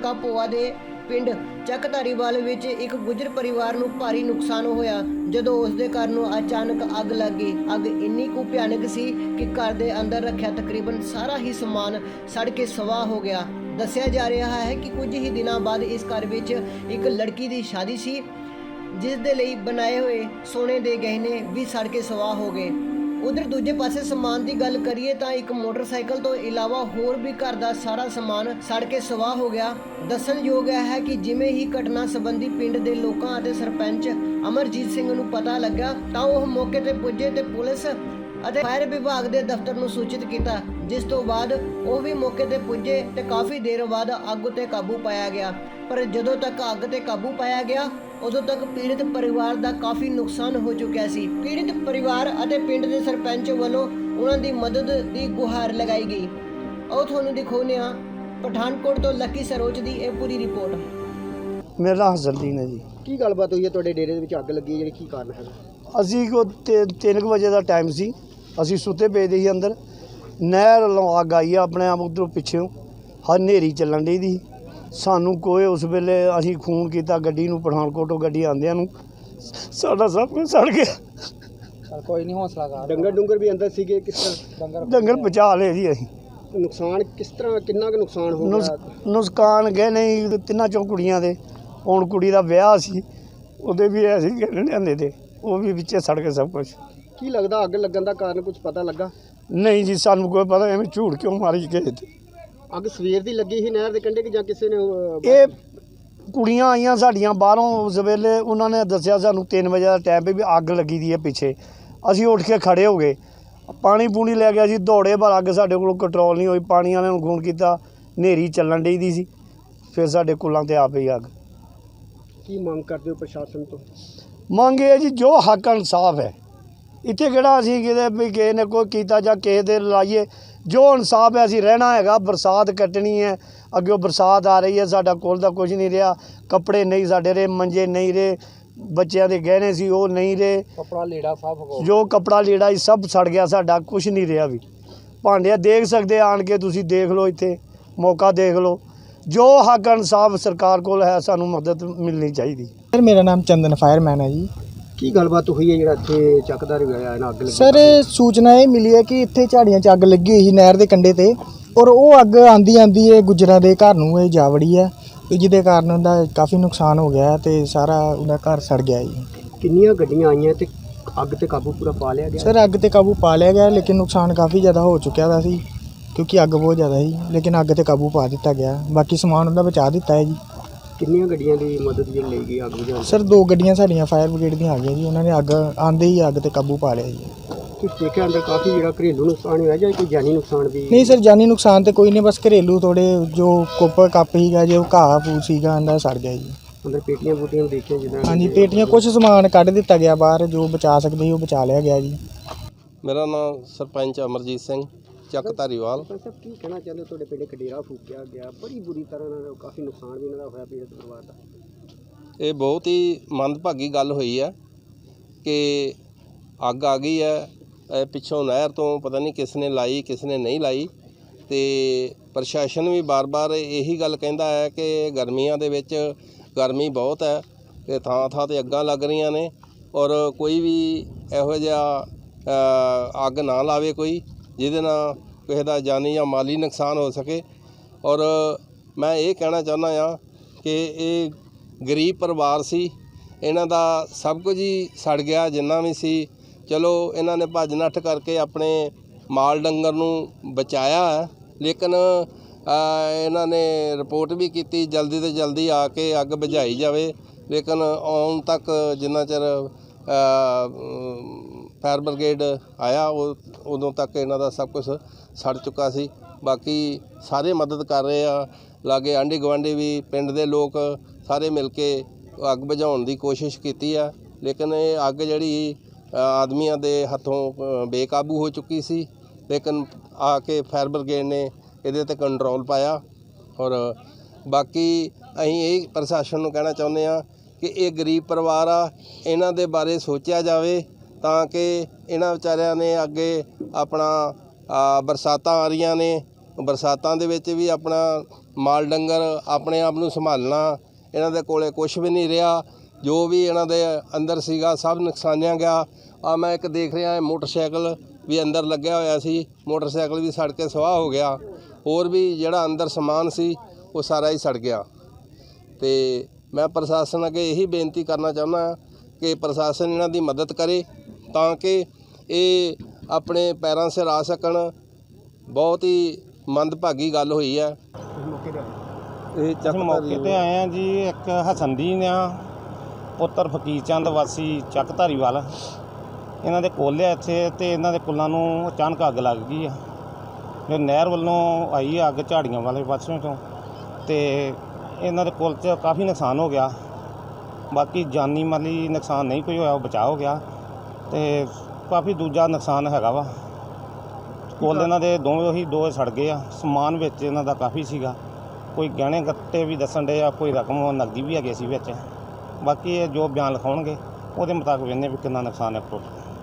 ਹਲਕਾ ਪੋਆ ਦੇ ਪਿੰਡ ਚੱਕਧਾਰੀਵਾਲ ਵਿੱਚ ਇੱਕ ਗੁਜਰ ਪਰਿਵਾਰ ਨੂੰ ਭਾਰੀ ਨੁਕਸਾਨ ਹੋਇਆ। ਜਦੋਂ ਉਸ ਦੇ ਘਰ ਨੂੰ ਅਚਾਨਕ ਅੱਗ ਲੱਗ ਗਈ, ਅੱਗ ਇੰਨੀ ਕੁ ਭਿਆਨਕ ਸੀ ਕਿ ਘਰ ਦੇ ਅੰਦਰ ਰੱਖਿਆ ਤਕਰੀਬਨ ਸਾਰਾ ਹੀ ਸਮਾਨ ਸੜ ਕੇ ਸਵਾਹ ਹੋ ਗਿਆ। ਦੱਸਿਆ ਜਾ ਰਿਹਾ ਹੈ ਕਿ ਕੁਝ ਹੀ ਦਿਨਾਂ ਬਾਅਦ ਇਸ ਘਰ ਵਿੱਚ ਇੱਕ ਲੜਕੀ ਦੀ ਸ਼ਾਦੀ ਸੀ, ਜਿਸ ਦੇ ਲਈ ਬਣਾਏ ਹੋਏ ਸੋਨੇ ਦੇ ਗਹਿਣੇ ਵੀ ਸੜ ਕੇ ਸਵਾਹ ਹੋ ਗਏ। ਉਧਰ ਦੂਜੇ ਪਾਸੇ ਸਮਾਨ ਦੀ ਗੱਲ ਕਰੀਏ ਤਾਂ ਇੱਕ ਮੋਟਰਸਾਈਕਲ ਤੋਂ ਇਲਾਵਾ ਹੋਰ ਵੀ ਘਰ ਦਾ ਸਾਰਾ ਸਮਾਨ ਸੜ ਕੇ ਸਵਾਹ ਹੋ ਗਿਆ। ਦੱਸਣਯੋਗ ਹੈ ਕਿ ਜਿਵੇਂ ਹੀ ਘਟਨਾ ਸੰਬੰਧੀ ਪਿੰਡ ਦੇ ਲੋਕਾਂ ਅਤੇ ਸਰਪੰਚ ਅਮਰਜੀਤ ਸਿੰਘ ਨੂੰ ਪਤਾ ਲੱਗਾ ਤਾਂ ਉਹ ਮੌਕੇ ਤੇ ਪੁੱਜੇ ਤੇ ਪੁਲਿਸ ਅਤੇ ਫਾਇਰ ਵਿਭਾਗ ਦੇ ਦਫ਼ਤਰ ਨੂੰ ਸੂਚਿਤ ਕੀਤਾ, ਜਿਸ ਤੋਂ ਬਾਅਦ ਉਹ ਵੀ ਮੌਕੇ ਤੇ ਪੁੱਜੇ ਤੇ ਕਾਫੀ ਦੇਰ ਬਾਅਦ ਅੱਗ ਉਤੇ ਕਾਬੂ ਪਾਇਆ ਗਿਆ। ਪਰ ਜਦੋਂ ਤੱਕ ਅੱਗ ਤੇ ਕਾਬੂ ਪਾਇਆ ਗਿਆ ਉਦੋਂ ਤੱਕ ਪੀੜਿਤ ਪਰਿਵਾਰ ਦਾ ਕਾਫੀ ਨੁਕਸਾਨ ਹੋ ਚੁੱਕਿਆ ਸੀ। ਪੀੜਿਤ ਪਰਿਵਾਰ ਅਤੇ ਪਿੰਡ ਦੇ ਸਰਪੰਚ ਵੱਲੋਂ ਉਹਨਾਂ ਦੀ ਮਦਦ ਦੀ ਗੁਹਾਰ ਲਗਾਈ ਗਈ। ਆਓ ਤੁਹਾਨੂੰ ਦਿਖਾਉਂਦੇ ਹਾਂ ਪਠਾਨਕੋਟ ਤੋਂ ਲੱਕੀ ਸਰੋਜ ਦੀ ਇਹ ਪੂਰੀ ਰਿਪੋਰਟ। ਮੇਰਾ ਨਾਮ ਹਸਨਦੀਨ ਹੈ ਜੀ। ਕੀ ਗੱਲਬਾਤ ਹੋਈ ਹੈ? ਤੁਹਾਡੇ ਡੇਰੇ ਦੇ ਵਿੱਚ ਅੱਗ ਲੱਗੀ ਹੈ ਜਿਹੜੀ ਕੀ ਕਾਰਨ ਹੈਗਾ? ਅਸੀਂ ਕੋ 3 ਵਜੇ ਦਾ ਟਾਈਮ ਸੀ। ਅਸੀਂ ਸੁੱਤੇ ਪਏ ਦੇ ਸੀ ਅੰਦਰ। ਨਹਿਰ ਵੱਲੋਂ ਅੱਗ ਆਈ ਆ ਆਪਣੇ ਆਪ ਉਧਰੋਂ ਪਿੱਛੇੋਂ। ਹਾਂ ਹਨੇਰੀ ਚੱਲਣ ਦੀ ਸਾਨੂੰ ਕੋਈ ਉਸ ਵੇਲੇ ਅਸੀਂ ਫੋਨ ਕੀਤਾ ਗੱਡੀ ਨੂੰ ਪਠਾਨਕੋਟੋਂ ਗੱਡੀ ਆਂਦਿਆਂ ਨੂੰ ਸਾਡਾ ਸਭ ਕੁਝ ਸੜ ਗਿਆ। ਕੋਈ ਨਹੀਂ ਹੌਸਲਾ ਕਰ ਡੰਗਰ ਡੁੰਗਰ ਵੀ ਅੰਦਰ ਸੀਗੇ ਕਿਸ ਤਰ੍ਹਾਂ? ਡੰਗਰ ਡੰਗਰ ਬਚਾ ਲਏ ਜੀ ਅਸੀਂ। ਨੁਕਸਾਨ ਕਿਸ ਤਰ੍ਹਾਂ ਕਿੰਨਾ ਕੁ ਨੁਕਸਾਨ ਹੋ ਨੁਸ- ਗਿਆ? ਨੁਸਕਾਨ ਗਏ ਨਹੀਂ ਤਿੰਨਾਂ ਚੋਂ ਕੁੜੀਆਂ ਦੇ। ਹੁਣ ਕੁੜੀ ਦਾ ਵਿਆਹ ਸੀ ਉਹਦੇ ਵੀ ਐਸੀ ਗਹਿਣੇ ਲਿਆਂਦੇ ਤੇ ਉਹ ਵੀ ਵਿੱਚੇ ਸੜ ਗਏ ਸਭ ਕੁਝ ਕੀ ਲੱਗਦਾ ਅੱਗ ਲੱਗਣ ਦਾ ਕਾਰਨ ਕੁਝ ਪਤਾ ਲੱਗਾ? ਨਹੀਂ ਜੀ ਸਾਨੂੰ ਕੋਈ ਪਤਾ ਐਵੇਂ ਝੂਠ ਕਿਉਂ ਮਾਰੀ ਗਏ ਤੇ? ਅੱਗ ਸਵੇਰ ਦੀ ਲੱਗੀ ਸੀ ਨਹਿਰ ਦੇ ਕੰਢੇ ਕਿ ਜਾਂ ਕਿਸੇ ਨੇ ਅਹ, ਇਹ ਕੁੜੀਆਂ ਆਈਆਂ ਸਾਡੀਆਂ ਬਾਹਰੋਂ ਉਸ ਵੇਲੇ ਉਹਨਾਂ ਨੇ ਦੱਸਿਆ ਸਾਨੂੰ 3 ਵਜੇ ਦਾ ਟਾਈਮ ਵੀ ਅੱਗ ਲੱਗੀ ਦੀ ਹੈ ਪਿੱਛੇ। ਅਸੀਂ ਉੱਠ ਕੇ ਖੜੇ ਹੋ ਗਏ। ਪਾਣੀ ਪੂਣੀ ਲੈ ਗਿਆ ਸੀ ਦੌੜੇ ਪਰ ਅੱਗ ਸਾਡੇ ਕੋਲ ਕੰਟਰੋਲ ਨਹੀਂ ਹੋਈ। ਪਾਣੀ ਵਾਲਿਆਂ ਨੂੰ ਫੋਨ ਕੀਤਾ ਹਨੇਰੀ ਚੱਲਣ ਡਈ ਦੀ ਸੀ। ਫਿਰ ਸਾਡੇ ਕੁੱਲਾਂ ਤੇ ਆ ਪਈ ਅੱਗ। ਕੀ ਮੰਗ ਕਰਦੇ ਹੋ ਪ੍ਰਸ਼ਾਸਨ ਤੋਂ? ਮੰਗ ਇਹ ਹੈ ਜੀ ਜੋ ਹੱਕ ਇਨਸਾਫ ਹੈ ਇੱਥੇ ਕਿਹੜਾ ਅਸੀਂ ਕਿਤੇ ਵੀ ਕਿਸੇ ਨੇ ਕੋਈ ਕੀਤਾ ਜਾਂ ਕਿਸੇ ਦੇ ਲਾਈਏ ਜੋ ਇਨਸਾਫ ਹੈ ਅਸੀਂ ਰਹਿਣਾ ਹੈਗਾ ਬਰਸਾਤ ਕੱਟਣੀ ਹੈ ਅੱਗੇ ਬਰਸਾਤ ਆ ਰਹੀ ਹੈ ਸਾਡਾ ਕੋਲ ਦਾ ਕੁਝ ਨਹੀਂ ਰਿਹਾ ਕੱਪੜੇ ਨਹੀਂ ਸਾਡੇ ਰਹੇ ਮੰਜੇ ਨਹੀਂ ਰਹੇ ਬੱਚਿਆਂ ਦੇ ਗਹਿਣੇ ਸੀ ਉਹ ਨਹੀਂ ਰਹੇ। ਕਪੜਾ ਲੀੜਾ ਸਭ ਹੋ ਜੋ ਕਪੜਾ ਲੀੜਾ ਸਭ ਸੜ ਗਿਆ ਸਾਡਾ ਕੁਝ ਨਹੀਂ ਰਿਹਾ ਵੀ। ਭਾਂਡਿਆ ਦੇਖ ਸਕਦੇ ਆਣ ਕੇ ਤੁਸੀਂ ਦੇਖ ਲਓ ਇੱਥੇ ਮੌਕਾ ਦੇਖ ਲਓ। ਜੋ ਹੱਕ ਇਨਸਾਫ ਸਰਕਾਰ ਕੋਲ ਹੈ ਸਾਨੂੰ ਮਦਦ ਮਿਲਣੀ ਚਾਹੀਦੀ। ਸਰ ਮੇਰਾ ਨਾਮ ਚੰਦਨ ਫਾਇਰਮੈਨ ਹੈ ਜੀ। ਕੀ ਗੱਲਬਾਤ ਹੋਈ ਹੈ ਜਿਹੜਾ ਇੱਥੇ ਚੱਕਦਾਰ ਹੋਇਆ ਇਹਨਾਂ ਅੱਗ ਲੱਗੀ ਸਰ ਸੂਚਨਾ ਇਹ ਮਿਲੀ ਹੈ ਕਿ ਇੱਥੇ ਝਾੜੀਆਂ 'ਚ ਅੱਗ ਲੱਗੀ ਹੋਈ ਸੀ ਨਹਿਰ ਦੇ ਕੰਢੇ ਤੇ ਔਰ ਉਹ ਅੱਗ ਆਂਦੀ ਆਂਦੀ ਇਹ ਗੁੱਜਰਾਂ ਦੇ ਘਰ ਨੂੰ ਇਹ ਜਾ ਵੜੀ ਹੈ ਤੇ ਜਿਹਦੇ ਕਾਰਨ ਉਹਦਾ ਕਾਫੀ ਨੁਕਸਾਨ ਹੋ ਗਿਆ ਤੇ ਸਾਰਾ ਉਹਦਾ ਘਰ ਸੜ ਗਿਆ ਜੀ। ਕਿੰਨੀਆਂ ਗੱਡੀਆਂ ਆਈਆਂ ਤੇ ਅੱਗ ਤੇ ਕਾਬੂ ਪੂਰਾ ਪਾ ਲਿਆ ਗਿਆ? ਸਰ ਅੱਗ ਤੇ ਕਾਬੂ ਪਾ ਲਿਆ ਗਿਆ ਲੇਕਿਨ ਨੁਕਸਾਨ ਕਾਫੀ ਜ਼ਿਆਦਾ ਹੋ ਚੁੱਕਿਆ ਦਾ ਸੀ ਕਿਉਂਕਿ ਅੱਗ ਬਹੁਤ ਜ਼ਿਆਦਾ ਸੀ ਲੇਕਿਨ ਅੱਗ ਤੇ ਕਾਬੂ ਪਾ ਦਿੱਤਾ ਗਿਆ। ਬਾਕੀ ਸਮਾਨ ਉਹਦਾ ਬਚਾ ਦਿੱਤਾ ਹੈ ਜੀ। ਕਿੰਨੀਆਂ ਗੱਡੀਆਂ ਦੀ ਮਦਦ ਜਿਹੜੀ ਲਈ ਗਈ ਅੱਗ ਬੁਝਾਉਣ ਸਰ ਦੋ ਗੱਡੀਆਂ ਸਾਡੀਆਂ ਫਾਇਰ ਬ੍ਰਿਗੇਡ ਦੀਆਂ ਆ ਗਈਆਂ ਜੀ ਉਹਨਾਂ ਨੇ ਅੱਗ ਆਂਦੇ ਹੀ ਅੱਗ ਤੇ ਕਾਬੂ ਪਾ ਲਿਆ ਜੀ। ਤੁਸੀਂ ਦੇਖਿਆ ਅੰਦਰ ਕਾਫੀ ਜਿਹੜਾ ਘਰੇਲੂ ਨੁਕਸਾਨ ਹੋਇਆ ਜਾਂ ਕੋਈ ਜਾਨੀ ਨੁਕਸਾਨ ਵੀ? ਨਹੀਂ ਸਰ ਜਾਨੀ ਨੁਕਸਾਨ ਤੇ ਕੋਈ ਨਹੀਂ ਬਸ ਘਰੇਲੂ ਥੋੜੇ ਜੋ ਕੋਪਰ ਕੱਪ ਸੀਗਾ ਜੋ ਘਾਹ ਫੂ ਸੀਗਾ ਅੰਦਰ ਸੜ ਗਿਆ ਜੀ। ਅੰਦਰ ਪੇਟੀਆਂ ਵੀ ਦੇਖੀਆਂ ਜਿੱਦਾਂ ਹਾਂਜੀ ਪੇਟੀਆਂ ਕੁਝ ਸਮਾਨ ਕੱਢ ਦਿੱਤਾ ਗਿਆ ਬਾਹਰ ਜੋ ਬਚਾ ਸਕਦੇ ਸੀ ਉਹ ਬਚਾ ਲਿਆ ਗਿਆ ਜੀ। ਮੇਰਾ ਨਾਮ ਸਰਪੰਚ ਅਮਰਜੀਤ ਸਿੰਘ। ਚੱਕ ਧਾਰੀਵਾਲ ਸਰ ਸਾਹਿਬ ਕੀ ਕਹਿਣਾ ਚਾਹੁੰਦੇ ਹੋ? ਤੁਹਾਡੇ ਪਿੰਡ ਇੱਕ ਡੇਰਾ ਫੂਕਿਆ ਗਿਆ ਬੜੀ ਬੁਰੀ ਤਰ੍ਹਾਂ ਨਾਲ ਕਾਫੀ ਨੁਕਸਾਨ ਵੀ ਇਹਨਾਂ ਦਾ ਹੋਇਆ ਪੀੜਤ ਪਰਿਵਾਰ ਦਾ ਇਹ ਬਹੁਤ ਹੀ ਮੰਦਭਾਗੀ ਗੱਲ ਹੋਈ ਹੈ ਕਿ ਅੱਗ ਆ ਗਈ ਹੈ ਇਹ ਪਿੱਛੋਂ ਨਹਿਰ ਤੋਂ ਪਤਾ ਨਹੀਂ ਕਿਸ ਨੇ ਲਾਈ ਕਿਸ ਨੇ ਨਹੀਂ ਲਾਈ ਤੇ ਪ੍ਰਸ਼ਾਸਨ ਵੀ ਬਾਰ-ਬਾਰ ਇਹੀ ਗੱਲ ਕਹਿੰਦਾ ਹੈ ਕਿ ਗਰਮੀਆਂ ਦੇ ਵਿੱਚ ਗਰਮੀ ਬਹੁਤ ਹੈ ਤੇ ਥਾਂ ਥਾਂ ਤੇ ਅੱਗਾਂ ਲੱਗ ਰਹੀਆਂ ਨੇ ਔਰ ਕੋਈ ਵੀ ਇਹੋ ਜਿਹਾ ਅ, ਅੱਗ ਨਾ ਲਾਵੇ ਕੋਈ ਜਿਹਦੇ ਨਾਲ ਕਿਸੇ ਦਾ ਜਾਨੀ ਜਾਂ ਮਾਲੀ ਨੁਕਸਾਨ ਹੋ ਸਕੇ। ਔਰ ਮੈਂ ਇਹ ਕਹਿਣਾ ਚਾਹੁੰਦਾ ਆ ਕਿ ਇਹ ਗਰੀਬ ਪਰਿਵਾਰ ਸੀ। ਇਹਨਾਂ ਦਾ ਸਭ ਕੁਝ ਹੀ ਸੜ ਗਿਆ, ਜਿੰਨਾ ਵੀ ਸੀ। ਚਲੋ, ਇਹਨਾਂ ਨੇ ਭੱਜ ਨੱਠ ਕਰਕੇ ਆਪਣੇ ਮਾਲ ਡੰਗਰ ਨੂੰ ਬਚਾਇਆ ਲੇਕਿਨ ਇਹਨਾਂ ਨੇ ਰਿਪੋਰਟ ਵੀ ਕੀਤੀ, ਜਲਦੀ ਤੋਂ ਜਲਦੀ ਆ ਕੇ ਅੱਗ ਬੁਝਾਈ ਜਾਵੇ। ਲੇਕਿਨ ਆਉਣ ਤੱਕ ਜਿੰਨਾ ਚਿਰ ਫਾਇਰ ਬ੍ਰਿਗੇਡ ਆਇਆ, ਉਹ ਉਦੋਂ ਤੱਕ ਇਹਨਾਂ ਦਾ ਸਭ ਕੁਝ ਸੜ ਚੁੱਕਾ ਸੀ। ਬਾਕੀ ਸਾਰੇ ਮਦਦ ਕਰ ਰਹੇ ਆ। ਲਾਗੇ ਆਂਢੀ ਗੁਆਂਢੀ ਵੀ, ਪਿੰਡ ਦੇ ਲੋਕ ਸਾਰੇ ਮਿਲ ਕੇ ਅੱਗ ਬੁਝਾਉਣ ਦੀ ਕੋਸ਼ਿਸ਼ ਕੀਤੀ ਆ। ਲੇਕਿਨ ਇਹ ਅੱਗ ਜਿਹੜੀ ਆਦਮੀਆਂ ਦੇ ਹੱਥੋਂ ਬੇਕਾਬੂ ਹੋ ਚੁੱਕੀ ਸੀ। ਲੇਕਿਨ ਆ ਕੇ ਫਾਇਰ ਬ੍ਰਿਗੇਡ ਨੇ ਇਹਦੇ ਤੇ ਕੰਟਰੋਲ ਪਾਇਆ। ਔਰ ਬਾਕੀ ਅਸੀਂ ਇਹ ਪ੍ਰਸ਼ਾਸਨ ਨੂੰ ਕਹਿਣਾ ਚਾਹੁੰਦੇ ਆ ਕਿ ਇਹ ਗਰੀਬ ਪਰਿਵਾਰ ਆ। ਇਹਨਾਂ ਦੇ ਬਾਰੇ ਸੋਚਿਆ ਜਾਵੇ। ਤਾਂ ਕਿ ਇਹਨਾਂ ਵਿਚਾਰਿਆਂ ਨੇ ਅੱਗੇ ਆਪਣਾ ਬਰਸਾਤਾਂ ਆ ਰਹੀਆਂ ਨੇ। ਬਰਸਾਤਾਂ ਦੇ ਵਿੱਚ ਵੀ ਆਪਣਾ ਮਾਲ ਡੰਗਰ ਆਪਣੇ ਆਪ ਨੂੰ ਸੰਭਾਲਣਾ ਇਹਨਾਂ ਦੇ ਕੋਲੇ ਕੁਝ ਵੀ ਨਹੀਂ ਰਿਹਾ। ਜੋ ਵੀ ਇਹਨਾਂ ਦੇ ਅੰਦਰ ਸੀਗਾ, ਸਭ ਨੁਕਸਾਨਿਆ ਗਿਆ। ਆ ਮੈਂ ਇੱਕ ਦੇਖ ਰਿਹਾ ਹਾਂ ਮੋਟਰਸਾਈਕਲ ਵੀ ਅੰਦਰ ਲੱਗਿਆ ਹੋਇਆ ਸੀ। ਮੋਟਰਸਾਈਕਲ ਵੀ ਸੜ ਕੇ ਸਵਾਹ ਹੋ ਗਿਆ। ਹੋਰ ਵੀ ਜਿਹੜਾ ਅੰਦਰ ਸਮਾਨ ਸੀ, ਉਹ ਸਾਰਾ ਹੀ ਸੜ ਗਿਆ। ਤੇ ਮੈਂ ਪ੍ਰਸ਼ਾਸਨ ਅੱਗੇ ਇਹੀ ਬੇਨਤੀ ਕਰਨਾ ਚਾਹੁੰਦਾ ਕਿ ਪ੍ਰਸ਼ਾਸਨ ਇਹਨਾਂ ਦੀ ਮਦਦ ਕਰੇ। ਤਾਂ ਕਿ ਇਹ ਆਪਣੇ ਪੈਰਾਂ ਸਿਰ ਆ ਸਕਣ। ਬਹੁਤ ਹੀ ਮੰਦਭਾਗੀ ਗੱਲ ਹੋਈ ਹੈ। ਇਹ ਅਸੀਂ ਮੌਕੇ ਤੇ ਆਏ ਆ ਜੀ, ਇੱਕ ਹਸਨਦੀਨ ਆ ਪੁੱਤਰ ਫਕੀਰ ਚੰਦ, ਵਾਸੀ ਚੱਕ ਧਾਰੀਵਾਲ। ਇਹਨਾਂ ਦੇ ਕੋਲ ਆ ਇੱਥੇ ਤੇ ਇਹਨਾਂ ਦੇ ਕੁੱਲਾਂ ਨੂੰ ਅਚਾਨਕ ਅੱਗ ਲੱਗ ਗਈ ਆ। ਜੋ ਨਹਿਰ ਵੱਲੋਂ ਆਈ ਆ ਅੱਗ ਝਾੜੀਆਂ ਵਾਲੇ ਪਾਸਿਓਂ ਤੋਂ ਤੇ ਇਹਨਾਂ ਦੇ ਕੁੱਲ 'ਚ ਕਾਫੀ ਨੁਕਸਾਨ ਹੋ ਗਿਆ। ਬਾਕੀ ਜਾਨੀ ਮਾਲੀ ਨੁਕਸਾਨ ਨਹੀਂ ਕੋਈ ਹੋਇਆ, ਉਹ ਬਚਾਅ ਹੋ ਗਿਆ। ਤੇ ਕਾਫੀ ਦੂਜਾ ਨੁਕਸਾਨ ਹੈਗਾ ਵਾ। ਕੁੱਲ ਇਹਨਾਂ ਦੇ ਦੋਵੇਂ ਉਹੀ ਦੋ ਸੜ ਗਏ ਆ। ਸਮਾਨ ਵਿੱਚ ਇਹਨਾਂ ਦਾ ਕਾਫੀ ਸੀਗਾ। ਕੋਈ ਗਹਿਣੇ ਗੱਟੇ ਵੀ ਦੱਸਣ ਦੇ ਆ, ਕੋਈ ਰਕਮ ਨਕਦੀ ਵੀ ਹੈਗੇ ਸੀ ਵਿੱਚ। ਬਾਕੀ ਇਹ ਜੋ ਬਿਆਨ ਲਿਖਾਉਣਗੇ, ਉਹਦੇ ਮੁਤਾਬਕ ਵੇਖਦੇ ਵੀ ਕਿੰਨਾ ਨੁਕਸਾਨ ਹੈ ਟੋਟਲ